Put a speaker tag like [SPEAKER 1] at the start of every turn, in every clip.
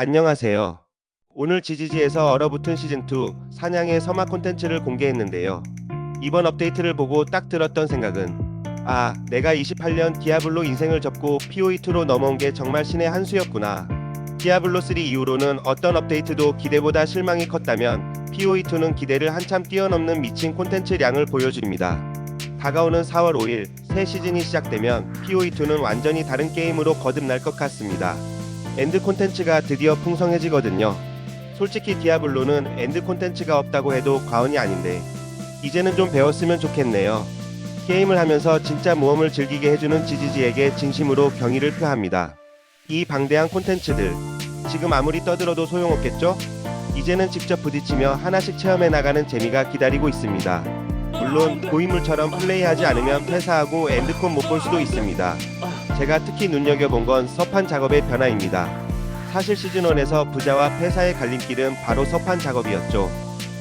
[SPEAKER 1] 안녕하세요. 오늘 GGG에서 얼어붙은 시즌2 사냥의 서막 콘텐츠를 공개했는데요. 이번 업데이트를 보고 딱 들었던 생각은 아, 내가 28년 디아블로 인생을 접고 POE2로 넘어온 게 정말 신의 한 수였구나. 디아블로 3 이후로는 어떤 업데이트도 기대보다 실망이 컸다면 POE2는 기대를 한참 뛰어넘는 미친 콘텐츠량을 보여줍니다. 다가오는 4월 5일 새 시즌이 시작되면 POE2는 완전히 다른 게임으로 거듭날 것 같습니다. 엔드 콘텐츠가 드디어 풍성해지거든요. 솔직히 디아블로는 엔드 콘텐츠가 없다고 해도 과언이 아닌데 이제는 좀 배웠으면 좋겠네요. 게임을 하면서 진짜 모험을 즐기게 해주는 지지지에게 진심으로 경의를 표합니다. 이 방대한 콘텐츠들 지금 아무리 떠들어도 소용없겠죠? 이제는 직접 부딪히며 하나씩 체험해 나가는 재미가 기다리고 있습니다. 물론 고인물처럼 플레이하지 않으면 패사하고 엔드콘 못 볼 수도 있습니다. 제가 특히 눈여겨본 건 서판 작업의 변화입니다. 사실 시즌1에서 부자와 폐사의 갈림길은 바로 서판 작업이었죠.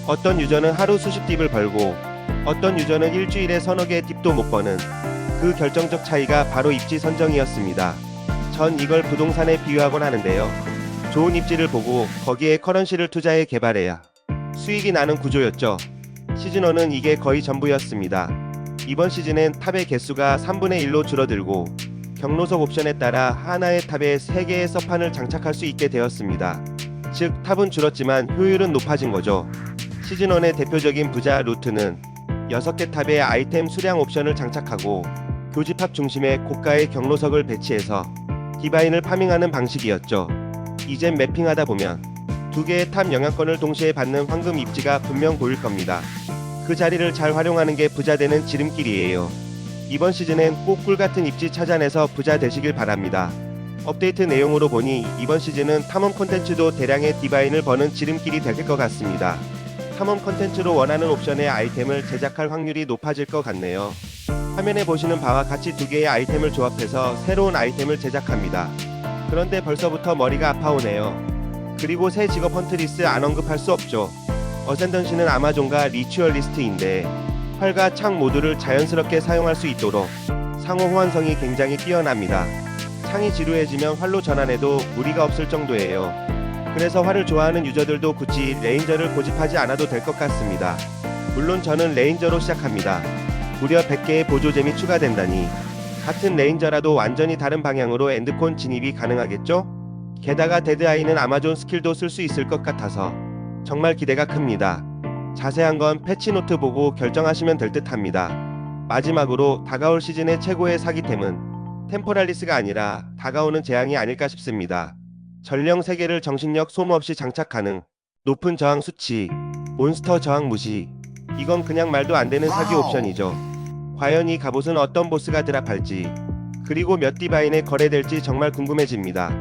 [SPEAKER 1] 어떤 유저는 하루 수십 딥을 벌고 어떤 유저는 일주일에 서너 개의 딥도 못 버는 그 결정적 차이가 바로 입지 선정이었습니다. 전 이걸 부동산에 비유하곤 하는데요. 좋은 입지를 보고 거기에 커런시를 투자해 개발해야 수익이 나는 구조였죠. 시즌1은 이게 거의 전부였습니다. 이번 시즌엔 탑의 개수가 3분의 1로 줄어들고 경로석 옵션에 따라 하나의 탑에 3개의 서판을 장착할 수 있게 되었습니다. 즉 탑은 줄었지만 효율은 높아진 거죠. 시즌1의 대표적인 부자 루트는 6개 탑에 아이템 수량 옵션을 장착하고 교집합 중심에 고가의 경로석을 배치해서 디바인을 파밍하는 방식이었죠. 이젠 매핑하다 보면 두 개의 탑 영향권을 동시에 받는 황금 입지가 분명 보일 겁니다. 그 자리를 잘 활용하는 게 부자 되는 지름길이에요. 이번 시즌엔 꼭 꿀같은 입지 찾아내서 부자 되시길 바랍니다. 업데이트 내용으로 보니 이번 시즌은 탐험 콘텐츠도 대량의 디바인을 버는 지름길이 될 것 같습니다. 탐험 콘텐츠로 원하는 옵션의 아이템을 제작할 확률이 높아질 것 같네요. 화면에 보시는 바와 같이 두 개의 아이템을 조합해서 새로운 아이템을 제작합니다. 그런데 벌써부터 머리가 아파오네요. 그리고 새 직업 헌트리스 안 언급할 수 없죠. 어센던시는 아마존과 리추얼리스트인데 활과 창 모두를 자연스럽게 사용할 수 있도록 상호 호환성이 굉장히 뛰어납니다. 창이 지루해지면 활로 전환해도 무리가 없을 정도예요. 그래서 활을 좋아하는 유저들도 굳이 레인저를 고집하지 않아도 될 것 같습니다. 물론 저는 레인저로 시작합니다. 무려 100개의 보조잼이 추가된다니 같은 레인저라도 완전히 다른 방향으로 엔드콘 진입이 가능하겠죠? 게다가 데드아이는 아마존 스킬도 쓸 수 있을 것 같아서 정말 기대가 큽니다. 자세한 건 패치노트 보고 결정하시면 될 듯 합니다. 마지막으로 다가올 시즌의 최고의 사기템은 템포랄리스가 아니라 다가오는 재앙이 아닐까 싶습니다. 전령 3개를 정신력 소모 없이 장착 가능, 높은 저항 수치, 몬스터 저항 무시. 이건 그냥 말도 안 되는 사기. 옵션이죠. 과연 이 갑옷은 어떤 보스가 드랍할지, 그리고 몇 디바인에 거래될지 정말 궁금해집니다.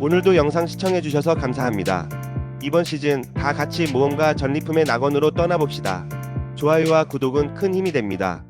[SPEAKER 1] 오늘도 영상 시청해주셔서 감사합니다. 이번 시즌 다 같이 모험과 전리품의 낙원으로 떠나봅시다. 좋아요와 구독은 큰 힘이 됩니다.